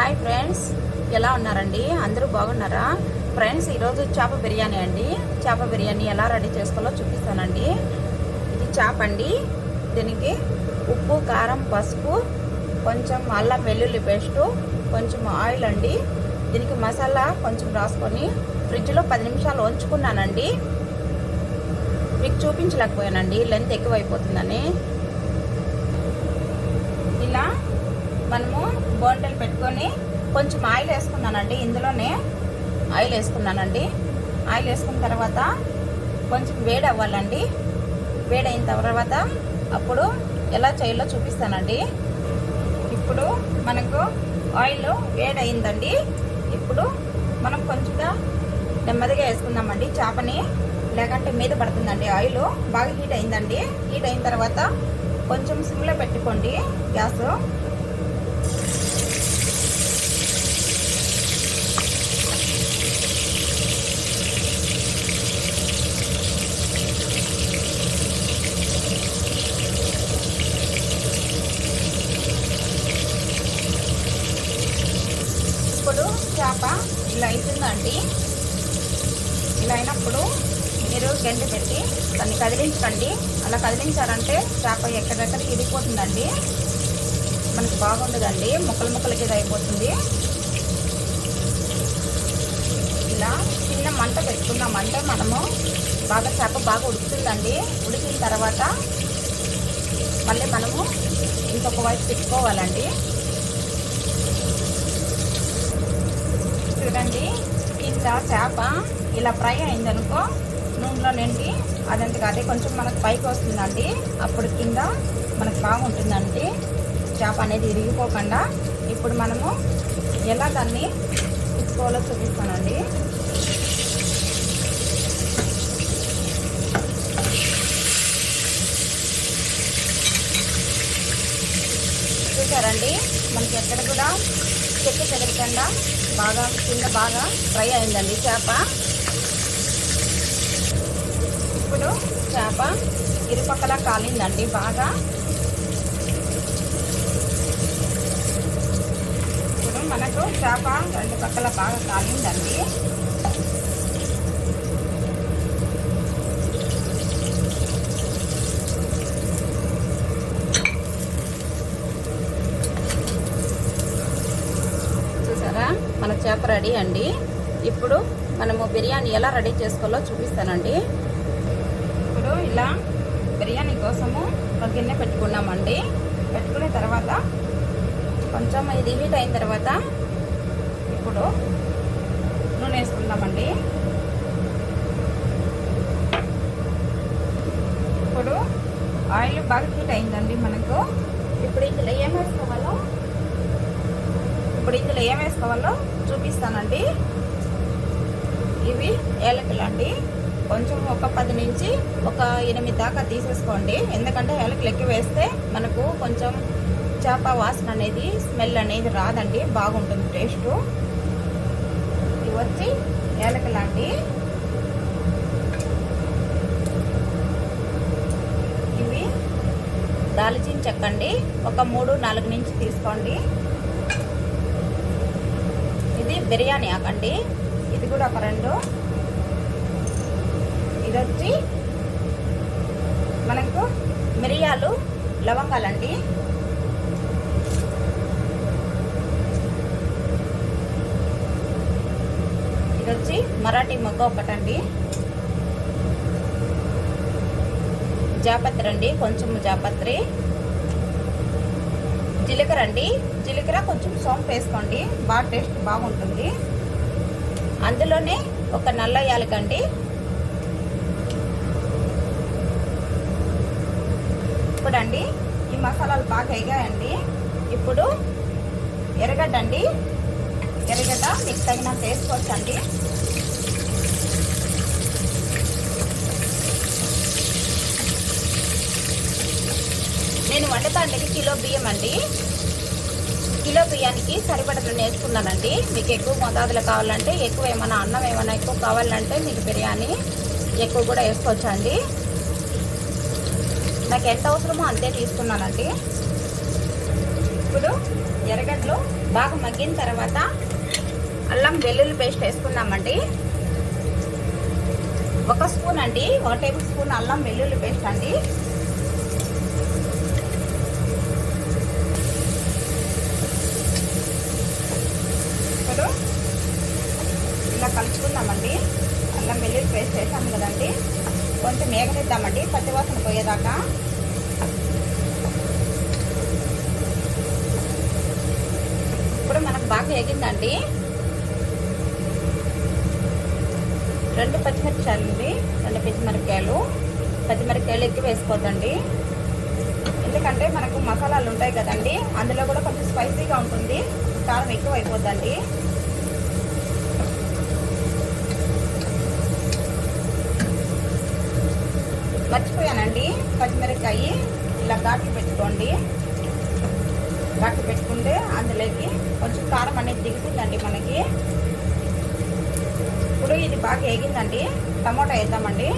Hi friends ఎలా ఉన్నారండి? అందరూ బాగున్నారా? ఫ్రెండ్స్ ఈరోజు చేప బిర్యానీ అండి. చేప బిర్యానీ ఎలా రెడీ చేసుకోవాలో చూపిస్తానండి. ఇది చేప అండి. దీనికి ఉప్పు కారం పసుపు కొంచెం అల్లం వెల్లుల్లి పేస్టు కొంచెం ఆయిల్ అండి. దీనికి మసాలా కొంచెం రాసుకొని ఫ్రిడ్జ్లో పది నిమిషాలు ఉంచుకున్నానండి. మీకు చూపించలేకపోయానండి. లెంత్ ఎక్కువైపోతుందని ఇలా మనము బోంటలు పెట్టుకొని కొంచెం ఆయిల్ వేసుకున్నానండి. ఇందులోనే ఆయిల్ వేసుకున్నానండి. ఆయిల్ వేసుకున్న తర్వాత కొంచెం వేడి అవ్వాలండి. వేడి అయిన తర్వాత అప్పుడు ఎలా చేయాలో చూపిస్తానండి. ఇప్పుడు మనకు ఆయిల్ వేడైందండి ఇప్పుడు మనం కొంచెంగా నెమ్మదిగా వేసుకుందామండి. చేపని లేకంటే మీద పడుతుందండి ఆయిల్. బాగా హీట్ అయిందండి. హీట్ అయిన తర్వాత కొంచెం సిమ్లో పెట్టుకోండి గ్యాస్ ఇప్పుడు చేప ఇలా అవుతుందండి ఇలా అయినప్పుడు మీరు గంట పెట్టి దాన్ని కదిలించకండి. అలా కదిలించారంటే చేప ఎక్కడెక్కడ ఇరిగిపోతుందండి మనకి బాగుండదండి. ముక్కలు ముక్కలకి ఇది అయిపోతుంది. ఇలా చిన్న మంట పెట్టుకున్నామంటే మనము బాగా చేప బాగా ఉడుకుతుందండి. ఉడికిన తర్వాత మళ్ళీ మనము ఇంకొక వైపు పెట్టుకోవాలండి చూడండి ఇంత చేప ఇలా ఫ్రై అయిందనుకో నూనెలో నిండి అదంతగా అదే కొంచెం మనకు పైకి వస్తుందండి. అప్పుడు కింద మనకు బాగుంటుందండి. చేప అనేది ఇరిగిపోకుండా ఇప్పుడు మనము ఎలా దాన్ని తిప్పుకోవాలో చూపిస్తానండి. చూసారండి? మనకి ఎక్కడ కూడా చెక్కు చెదరకుండా బాగా కింద బాగా ఫ్రై అయిందండి చేప. ఇప్పుడు చేప ఇరుపక్కల కాలిందండి బాగా. ఇప్పుడు మనకు చేప రెండు పక్కల బాగా కాలిందండి చూసారా మన చేప రెడీ అండి. ఇప్పుడు మనము బిర్యానీ ఎలా రెడీ చేసుకోవాలో చూపిస్తానండి. ఇప్పుడు ఇలా బిర్యానీ కోసము ఒక గిన్నె పెట్టుకున్నామండి. పెట్టుకున్న తర్వాత కొంచెం ఇది హీట్ అయిన తర్వాత ఇప్పుడు నూనె వేసుకుందామండి. ఇప్పుడు ఆయిల్ బాగా హీట్ అయిందండి మనకు. ఇప్పుడు ఇందులో ఏం వేసుకోవాలో ఇప్పుడు ఇందులో ఏం వేసుకోవాలో చూపిస్తానండి. ఇవి ఏలకులు అండి కొంచెం ఒక పది నుంచి ఒక ఎనిమిది దాకా తీసేసుకోండి. ఎందుకంటే ఏలకులు ఎక్కువ వేస్తే మనకు కొంచెం చేప వాసన అనేది స్మెల్ అనేది రాదండి. బాగుంటుంది టేస్ట్. ఇవి వచ్చి ఏలకులు అండి ఇవి దాల్చిన చెక్క అండి. ఒక మూడు నాలుగు నుంచి తీసుకోండి. ఇది బిర్యానీ ఆకండి ఇది కూడా ఒక రెండు. ఇది వచ్చి మనకు మిరియాలు లవంగాలండి. ఇది వచ్చి మరాఠీ మొగ్గ ఒకటండి జాపత్రి అండి. కొంచెం జాపత్రి. జీలకర్ర అండి. జీలకర్ర కొంచెం సోంపు వేసుకోండి. బాగా టేస్ట్ బాగుంటుంది. అందులోనే ఒక నల్ల యాలకండి ఇప్పుడండి ఈ మసాలాలు బాగా ఎగాయండి ఇప్పుడు ఎర్రగడ్డ అండి. ఎర్రగడ్డ మీకు తగినంత వేసుకోవచ్చండి. నేను వండటానికి కిలో బియ్యం అండి. కిలో బియ్యానికి సరిపడలు నేర్చుకున్నానండి. మీకు ఎక్కువ మోతాదులు కావాలంటే ఎక్కువ ఏమైనా అన్నం ఏమైనా ఎక్కువ కావాలంటే మీకు బిర్యానీ ఎక్కువ కూడా వేసుకోవచ్చండి. నాకు ఎంత అవసరమో అంతే తీసుకున్నానండి. ఇప్పుడు ఎర్రగడ్డలు బాగా మగ్గిన తర్వాత అల్లం వెల్లుల్లి పేస్ట్ వేసుకున్నామండి ఒక స్పూన్ అండి ఒక టేబుల్ స్పూన్ అల్లం వెల్లుల్లి పేస్ట్ అండి ఇప్పుడు ఇలా కలుపుకుందామండి. అల్లం వెల్లుల్లి పేస్ట్ వేసాము కదండి. కొంచెం వేగనిద్దామండి పచ్చివాసన పోయేదాకా. ఇప్పుడు మనకు బాగా వేగిందండి రెండు పచ్చిమిరపకాయలు అండి. రెండు పచ్చిమిరపకాయలు. పచ్చిమిరపకాయలు ఎక్కువ వేసుకోవద్దండి. ఎందుకంటే మనకు మసాలాలు ఉంటాయి కదండి. అందులో కూడా కొంచెం స్పైసీగా ఉంటుంది. కారం ఎక్కువ అయిపోద్దండి. మర్చిపోయానండి. పచ్చిమిరపకాయ ఇలా ఘాట్లు పెట్టుకోండి. ఘాట్లు పెట్టుకుంటే అందులోకి కొంచెం కారం అనేది దిగుతుందండి మనకి. ఇప్పుడు ఇది బాగా వేగిందండి. టమాటా వేద్దామండి.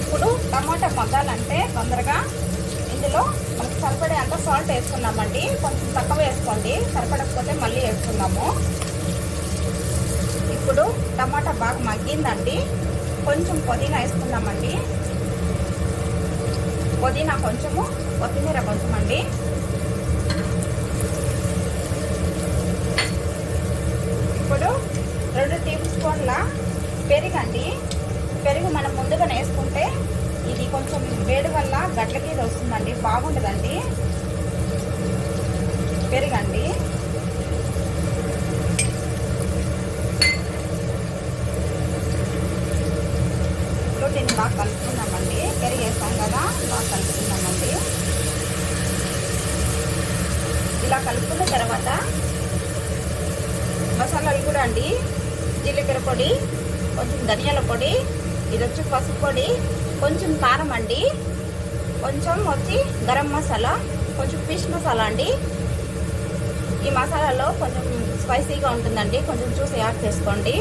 ఇప్పుడు టమాటా మగ్గాలంటే తొందరగా ఇందులో మనకు సరిపడే అంత సాల్ట్ వేసుకున్నామండి. కొంచెం తక్కువ వేసుకోండి. సరిపడకపోతే మళ్ళీ వేసుకుందాము. ఇప్పుడు టమాటా బాగా మగ్గిందండి. కొంచెం పుదీనా వేసుకుందామండి. పుదీనా కొంచెము కొత్తిమీర కొంచెం అండి ఇప్పుడు రెండు టేబుల్ స్పూన్ల పెరుగండి పెరుగు మనం ముందుగా వేసుకుంటే ఇది కొంచెం వేడి వల్ల గట్ల కింద వస్తుందండి. బాగుంటుందండి పెరుగండి ఇప్పుడు దీన్ని బాగా కలుపుకున్నామండి పెరుగు వేస్తాం కదా బాగా కలుపుకున్నామండి ఇలా కలుపుకున్న తర్వాత మసాలాలు కూడా అండి జీలకర్ర పొడి కొంచెం ధనియాల పొడి ఇది వచ్చి పసుపు పొడి కొంచెం కారం అండి. కొంచెం వచ్చి గరం మసాలా కొంచెం ఫిష్ మసాలా అండి. ఈ మసాలాలో కొంచెం స్పైసీగా ఉంటుందండి. కొంచెం చూసి యాడ్ చేసుకోండి.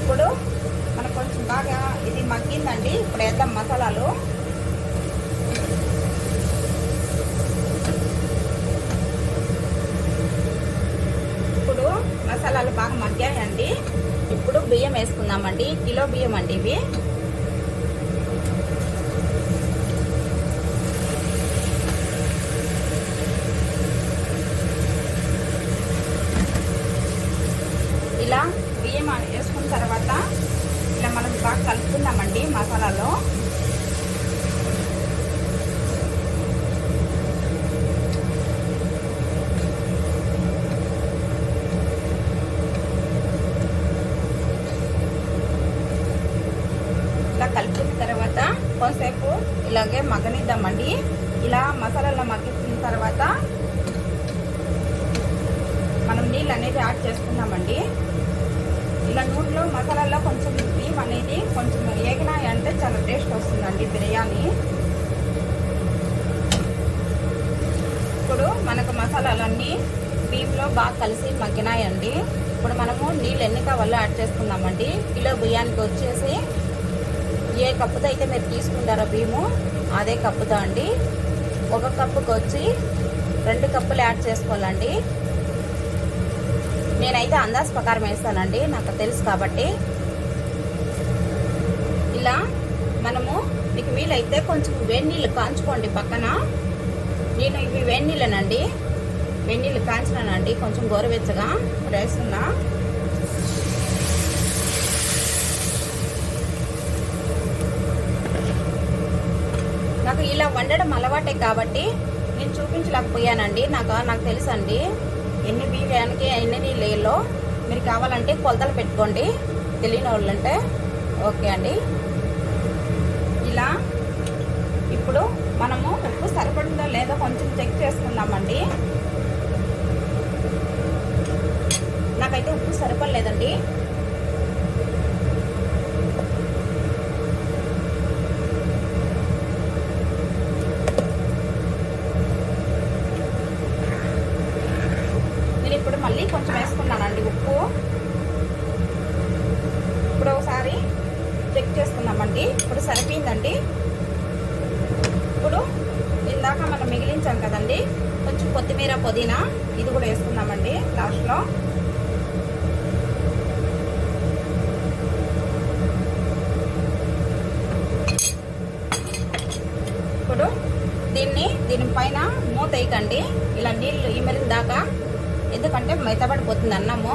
ఇప్పుడు మనకు కొంచెం బాగా ఇది మగ్గిందండి. ఇప్పుడు వేద్దాం మసాలాలు. ఇప్పుడు మసాలాలు బాగా మగ్గాయండి. వేసుకుందామండి. కిలో బియ్యం అండి ఇవి. ఇలా బియ్యం వేసుకున్న తర్వాత ఇలా మనం బాగా కలుపుకుందామండి మసాలాలో ఇలా కలుపుకున్న తర్వాత కొంతసేపు ఇలాగే మగ్గనిద్దామండి. ఇలా మసాలాలో మగ్గించిన తర్వాత మనం నీళ్ళు అనేది యాడ్ చేసుకుందామండి. ఇలా నూనెలో మసాలాలో కొంచెం బియ్యం అనేది కొంచెం ఏగినా అంటే చాలా టేస్ట్ వస్తుందండి బిర్యానీ. ఇప్పుడు మనకు మసాలాలన్నీ బియ్యంలో బాగా కలిసి మగ్గినాయండి. ఇప్పుడు మనము నీళ్ళు ఎన్ని కావాలో యాడ్ చేసుకుందామండి. కిలో బియ్యానికి వచ్చేసి ఏ కప్పుతో అయితే మీరు తీసుకుంటారో బియ్యము అదే కప్పుతో అండి. ఒక కప్పుకి వచ్చి రెండు కప్పులు యాడ్ చేసుకోవాలండి. నేనైతే అందాజ్ ప్రకారం వేస్తానండి నాకు తెలుసు కాబట్టి. ఇలా మనము మీకు వీలైతే కొంచెం వేడి నీళ్ళు కాంచుకోండి పక్కన. నేను ఇవి వేడి వెన్నీళ్ళు కాంచినానండి కొంచెం గోరువెచ్చగా. వేస్తున్నా. నాకు ఇలా వండడం అలవాటే కాబట్టి నేను చూపించలేకపోయానండి. నాకు నాకు తెలుసండి. ఎన్ని బియ్యానికి ఎన్ని నీళ్ళలో మీరు కావాలంటే కొలతలు పెట్టుకోండి. తెలియని వాళ్ళంటే ఓకే అండి. ఇలా ఇప్పుడు మనము ఉప్పు సరిపడిందో లేదో కొంచెం చెక్ చేసుకుందామండి. నాకైతే ఉప్పు సరిపడలేదండి నేను ఇప్పుడు మళ్ళీ కొంచెం వేసుకున్నానండి ఉప్పు ఇప్పుడు ఒకసారి చెక్ చేసుకుందామండి ఇప్పుడు సరిపోయిందండి ఇప్పుడు ఇందాక మనం మిగిలించాం కదండి కొంచెం కొత్తిమీర పుదీనా ఇది కూడా వేసుకుందామండి లాస్ట్లో. ఇప్పుడు దీన్ని దీనిపైన మూత వేయకండి. ఇలా నీళ్ళు ఇమిరిన దాకా ఎందుకంటే మెత్తబడిపోతుంది అన్నము.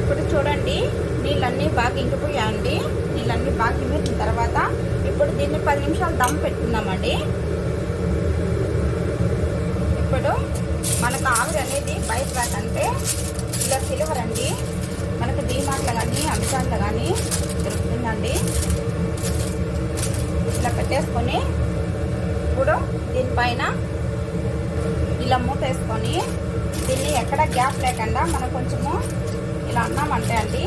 ఇప్పుడు చూడండి నీళ్ళన్నీ బాగా ఇంకిపోయాయండి. నీళ్ళన్నీ బాగా ఇమిరిన తర్వాత ఇప్పుడు దీన్ని పది నిమిషాలు దమ్ పెట్టుకుందామండి. ఇప్పుడు మనకు ఆవిరి అనేది బయట అంటే ఇలా సిల్వర్ అండి. మనకు డీమార్ట్లో కానీ అమెజాన్లో కానీ దొరుకుతుందండి. ఇలా పెట్టేసుకొని ఇప్పుడు దీనిపైన ఇలా మూత వేసుకొని దీన్ని ఎక్కడ గ్యాప్ లేకుండా మనం కొంచెము ఇలా అన్నామంటే అండి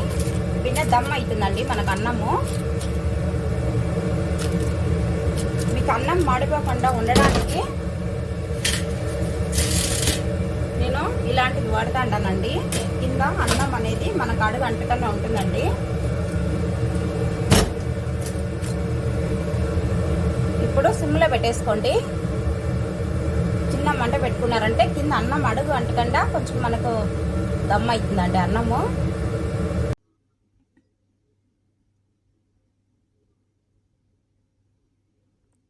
బిన్న దమ్ అవుతుందండి మనకు అన్నము. మీకు అన్నం మాడిపోకుండా ఉండడానికి నేను ఇలాంటిది వాడుతాంటానండి కింద అన్నం అనేది మనకు అడుగు అంటకుండా ఉంటుందండి. ఇప్పుడు సిమ్లో పెట్టేసుకోండి. చిన్న మంట పెట్టుకున్నారంటే కింద అన్నం అడుగు అంటకుండా కొంచెం మనకు దమ్ అవుతుందండి అన్నము.